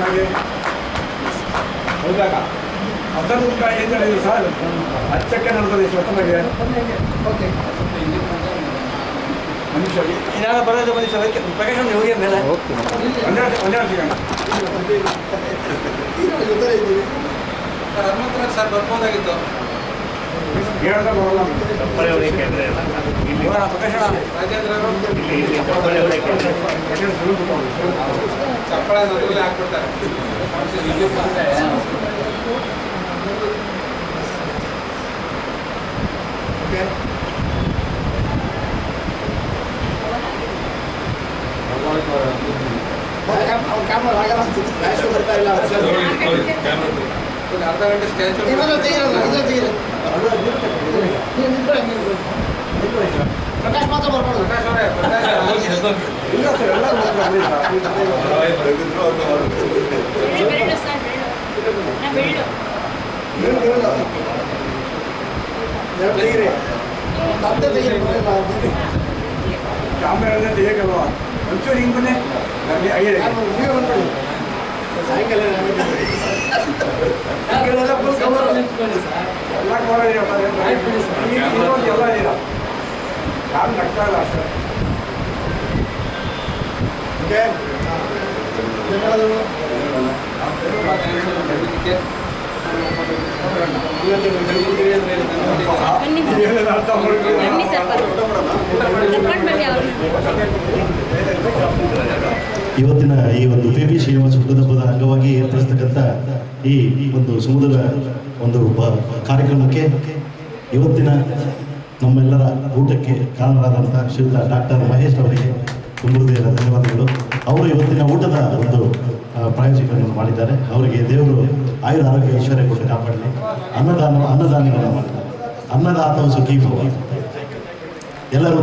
ಚೆನ್ನಾಗಿ ಹೋದಾಗ ಏನು ಹೇಳಿದ್ರು ಸರ್ ಹಚ್ಚಕ್ಕೆ ನಡೆದದೆ ಸ್ವತಃಗೆ ಮನುಷ್ಯ ಇನ್ನಾಗ ಬರೋದು ಮನುಷ್ಯ ಸರ್ ಪ್ರಕಾಶ್ ಹೋಗಿ ಮೇಲೆ ಒಂದೆರಡು ಒಂದೆರಡು ಸಿಗೋಣ ಸರ್ ಹನುಮಂತರಾಜ್ ಸರ್ ಬರ್ಬೋದಾಗಿತ್ತು ಹೇಳ್ದ ಬರೋಲ್ಲ ಪ್ರಕಾಶ್ ರಾಜೇಂದ್ರ ಅವರು ಯಾಕಂದ್ರೆ ಸುಲಭ ಚಪ್ಪಳ ನಡುವೆ ಹಾಕ್ಬಿಡ್ತಾರೆ ಒಂದು ಅರ್ಧ ಗಂಟೆ ಸ್ಟ್ಯಾಚು ಇಲ್ಲ ಸರ್ ಎಲ್ಲ ಬೆಳ್ಳು ಮತ್ತೆ ತೆಗೀರಿ ಕ್ಯಾಮ್ರಾ ತೆಗಿಯಕ್ಕಲ್ವಾ ಒಂಚೂರು ಹಿಂಗೆ ಬನ್ನಿ ನೀವೇ ಬಂದ್ಬಿಡಿ ಸಾಯಂಕಾಲ ಎಲ್ಲ ಫುಲ್ ಕವರ್ ಎಲ್ಲ ಕವರ್ ಎಲ್ಲ ಇಲ್ಲ ಯಾರು ನಗ್ತಾ ಇಲ್ಲ ಅಷ್ಟೇ ಇವತ್ತಿನ ಈ ಒಂದು ಪಿ ಬಿ ಶ್ರೀನಿವಾಸ ಹುಟ್ಟದಬ್ಬದ ಅಂಗವಾಗಿ ಏರ್ಪಡಿಸ್ತಕ್ಕಂಥ ಈ ಒಂದು ಸಮುದ್ರ ಒಂದು ಕಾರ್ಯಕ್ರಮಕ್ಕೆ ಇವತ್ತಿನ ನಮ್ಮೆಲ್ಲರ ಊಟಕ್ಕೆ ಕಾರಣರಾದಂಥ ಶ್ರೀಯುತ ಡಾಕ್ಟರ್ ಮಹೇಶ್ ಅವರಿಗೆ ತುಂಬ ಹೃದಯದ ಧನ್ಯವಾದಗಳು. ಅವರು ಇವತ್ತಿನ ಊಟದ ಒಂದು ಪ್ರಾಯೋಜಕವನ್ನು ಮಾಡಿದ್ದಾರೆ. ಅವರಿಗೆ ದೇವರು ಆಯುರ ಆರೋಗ್ಯ, ಐಶ್ವರ್ಯ ಕೊಟ್ಟು ಕಾಪಾಡಲಿ. ಅನ್ನದಾನ, ಅನ್ನದಾನಗಳನ್ನು ಮಾಡಿದ್ದಾರೆ ಅನ್ನದಾತವು ಸುಖೀಭವ ಎಲ್ಲರೂ